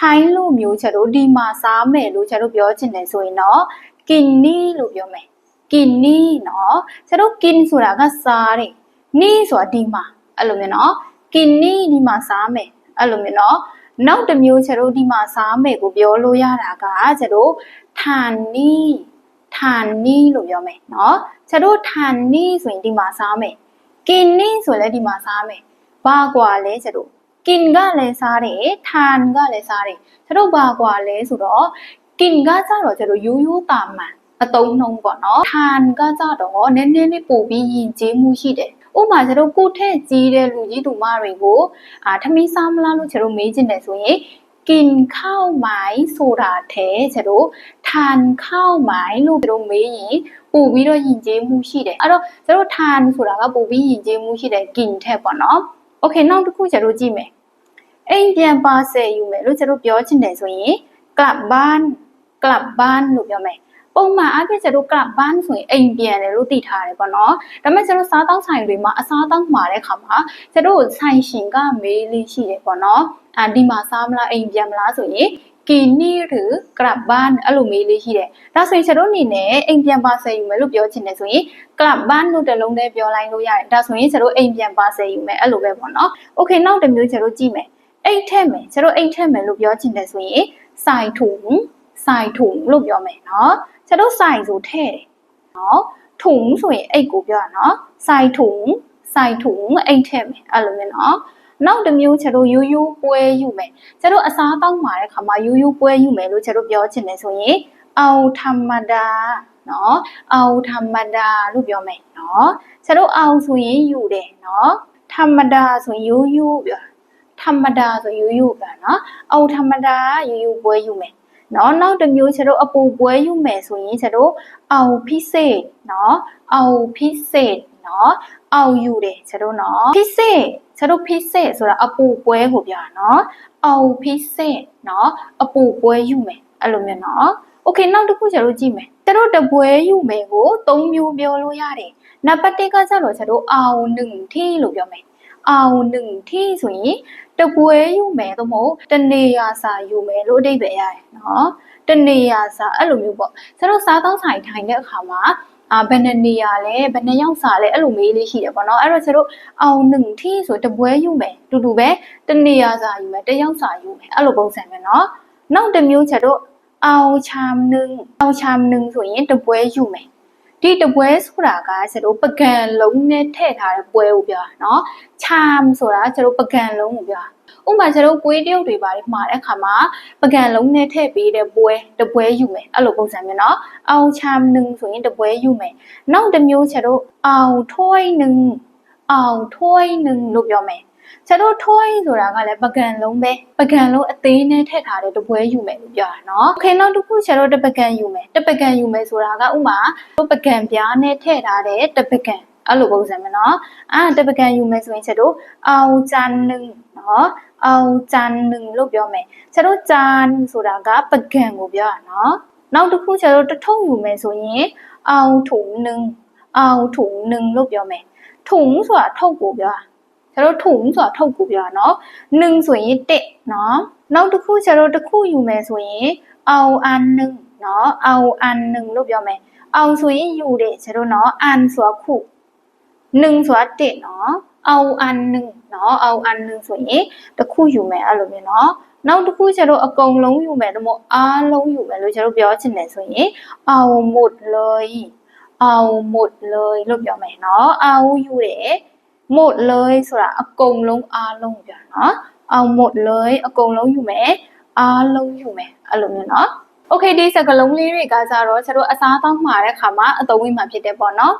ထိုင်းလို့မျိုးချက်တို့ဒီမှာစားမယ်လို့ချက်တို့ပြောချင်တယ်ဆိုရင်တော့กินนี่လို့ပြောမယ်กินนี่เนาะချက်တို့กินဆိုတာကစားတယ်นี่ဆိုတာဒီမှာအဲ့လိုမျိုးเนาะกินนี่ဒီမှာစားမယ်အဲ့လိုမျိုးเนาะနောက်တစ်မျိုးချက်တို့ဒီမှာစားမယ်ကိုပြောလို့ရတာကချက်တို့ทานนี่ทานนี่လို့ပြောမယ်เนาะချက်တို့ทานนี่ဆိုရင်ဒီမှာစားမယ်กินนี่ဆိုလည်းဒီမှာစားမယ်ဘာกว่าလဲချက်တို့ กินကလည်းစားတယ်ทานကလည်းစားတယ်ချက်တို့ဘာกว่าလဲဆိုတော့กินကကြတော့ချက်တို့ရိုးရိုးတာမှန်အတုံးနှုံးပေါ့နော်ทานကကြတော့နည်းနည်းလေးပို့ပြီးယဉ်ကျေးမှုရှိတယ်ဥပမာကျတို့ကိုထက်ကြီးတဲ့လူကြီးသူမတွေကိုအာထမင်းစားမလားလို့ကျတို့မေးချင်တယ်ဆိုရင်กินข้าวไหมဆိုတာထဲကျတို့ทานข้าวไหมလို့ကျတို့မေးရင်ပို့ပြီးတော့ယဉ်ကျေးမှုရှိတယ်အဲ့တော့ကျတို့ทานဆိုတာကပို့ပြီးယဉ်ကျေးမှုရှိတယ်กินထက်ပေါ့နော် โอเคနောက်တစ်ခုကျတို့ကြည့်မယ်အိမ်ပြန်ပါဆယ်ယူမယ်လို့ကျတို့ပြောချင်တယ်ဆိုရင်กลับบ้านกลับบ้านလို့ပြောမယ်ပုံမှန်အားဖြင့်ကျတို့ကဘန်းဆိုရင်အိမ်ပြန်တယ်လို့သိထားတယ်ပေါ့နော်ဒါပေမဲ့ကျတို့စားတောက်ဆိုင်တွေမှာအစားတောက်မှာတဲ့ခါမှာကျတို့ဆိုင်ရှင်ကမေးလေးရှိတယ်ပေါ့နော်အာဒီမှာစားမလားအိမ်ပြန်မလားဆိုရင် ကီနီရူကရဘန်အဲ့လိုမေးလေးရှိတယ်။ဒါဆိုရင်ကျွန်တော်အနေနဲ့အိမ်ပြန်ပါဆယ်ယူမယ်လို့ပြောချင်တယ်ဆိုရင်ကရဘန်လို့တလုံးတည်းပြောလိုက်လို့ရတယ်။ဒါဆိုရင်ကျွန်တော်အိမ်ပြန်ပါဆယ်ယူမယ်အဲ့လိုပဲပေါ့နော်။ Okay နောက်တစ်မျိုးကျွန်တော်ကြည့်မယ်။အိတ်ထက်မယ်ကျွန်တော်အိတ်ထက်မယ်လို့ပြောချင်တယ်ဆိုရင်ဆိုင်ထုံဆိုင်ထုံလို့ပြောမယ်နော်။ကျွန်တော်ဆိုင်ဆိုထည့်တယ်နော်။ထုံဆိုရင်အိတ်ကိုပြောတာနော်။ဆိုင်ထုံဆိုင်ထုံအိတ်ထက်မယ်အဲ့လိုမျိုးနော်။ နောက်တစ်မျိုးကျတို့ယူးယူးပွဲယူမယ်ကျတို့အစားတောက်မှာတဲ့ခါမှာယူးယူးပွဲယူမယ်လို့ကျတို့ပြောချင်တယ်ဆိုရင်အော်ထမတာနော်အော်ထမတာလို့ပြောမယ်နော်ကျတို့အော်ဆိုရင်ယူတယ်နော်ထမတာဆိုရင်ယူးယူးပြောထမတာဆိုယူးယူးပဲနော်အော်ထမတာယူးယူးပွဲယူမယ်နော်နောက်တစ်မျိုးကျတို့အပူပွဲယူမယ်ဆိုရင်ကျတို့အော်ဖိစေနော်အော်ဖိစေနော်အော်ယူတယ်ကျတို့နော်ဖိစေ ကျတို့ဖိစေဆိုတာအပူပွဲကိုပြောတာเนาะအောင်ဖိစေเนาะအပူပွဲယူမယ်အဲ့လိုမျိုးเนาะโอเคနောက်တစ်ခုကျတို့ကြည့်မယ်ကျတို့တပွဲယူမယ်ကို၃မျိုးပြောလို့ရတယ်နံပါတ်၁ကကျတော့ကျတို့အောင်หนึ่งที่လို့ပြောမယ်အောင်หนึ่งที่ဆိုရင်တပွဲယူမယ်သို့မဟုတ်တနေရာစာယူမယ်လို့အဓိပ္ပာယ်ရတယ်နော်တနေရာစာအဲ့လိုမျိုးပေါ့ကျတော့စားတောင်းဆိုင်ထိုင်တဲ့အခါမှာ အာဘယ်နှနေရာလဲဘယ်နှယောက်စာလဲအဲ့လိုမေးလေးရှိတယ်ပေါ့နော်အဲ့တော့ကျတို့အောင်หนึ่งที่ဆိုတပွဲယူမယ်တူတူပဲတနေရာစာယူမယ်တယောက်စာယူမယ်အဲ့လိုပုံစံပဲနော်နောက်တစ်မျိုးကျတော့အောင်ချမ်หนึ่งအောင်ချမ်หนึ่งဆိုရင်တပွဲယူမယ်ဒီတပွဲဆိုတာကကျတို့ပကံလုံးနဲ့ထည့်ထားတဲ့ပွဲကိုပြောတာเนาะချမ်ဆိုတာကျတို့ပကံလုံးကိုပြောတာ ဥပမာကျွန်တော်ပွေးတရုပ်တွေပါလေမှာတဲ့အခါမှာပကံလုံးနဲ့ထည့်ပေးတဲ့ပွဲတပွဲယူမယ်အဲ့လိုပုံစံမျိုးနော်အောင်ချမ်နင်းဆိုရင်တပွဲယူမယ်နောက်တစ်မျိုးကျွန်တော်အောင်ထွိုင်းနင်းအောင်ထွိုင်းနင်းလို့ပြောမယ်ကျွန်တော်ထိုးရင်ဆိုတာကလည်းပကံလုံးပဲပကံလုံးအသေးနဲ့ထက်ထားတဲ့တပွဲယူမယ်လို့ပြောတာနော်။ခင်တော့တစ်ခုကျွန်တော်တပကံယူမယ်။တပကံယူမယ်ဆိုတာကဥမာပကံပြားနဲ့ထည့်ထားတဲ့တပကံအဲ့လိုပုံစံမျိုးနော်။အာတပကံယူမယ်ဆိုရင်ကျွန်တော်အောင်ချန်နင်းနော် အောင်จานหนึ่งလို့ပြောမယ်ကျတို့จานဆိုတာကပကံကိုပြောတာเนาะနောက်တစ်ခုကျတို့တထုံယူမယ်ဆိုရင်အောင်ထုံหนึ่งအောင်ထုံหนึ่งလို့ပြောမယ်ထုံဆိုတာထုတ်ကိုပြောတာကျတို့ထုံဆိုတာထုတ်ကိုပြောတာเนาะหนึ่งဆိုရင်တစ်เนาะနောက်တစ်ခုကျတို့တစ်ခုယူမယ်ဆိုရင်အောင်อันหนึ่งเนาะအောင်อันหนึ่งလို့ပြောမယ်အောင်ဆိုရင်ယူတယ်ကျတို့เนาะอันဆိုတာခုหนึ่งဆိုတာတစ်เนาะ အောင်อันหนึ่งเนาะအောင်อันหนึ่งဆိုရင်တစ်ခုယူမယ်အဲ့လိုမျိုးเนาะနောက်တစ်ခုကျတော့အကုန်လုံးယူမယ်တော့မဟုတ်အားလုံးယူမယ်လို့ကျတော့ပြောချင်တယ်ဆိုရင်အောင်หมดเลยအောင်หมดเลยလို့ပြောမယ်เนาะအောင်ယူတယ်หมดเลยဆိုတာအကုန်လုံးအားလုံးပြောเนาะအောင်หมดเลยအကုန်လုံးယူမယ်အားလုံးယူမယ်အဲ့လိုမျိုးเนาะโอเคဒီစကလုံးလေးတွေကကြတော့ကျတော့အစားတောင်းမှာတဲ့ခါမှာအသုံးဝင်မှာဖြစ်တယ်ပေါ့เนาะ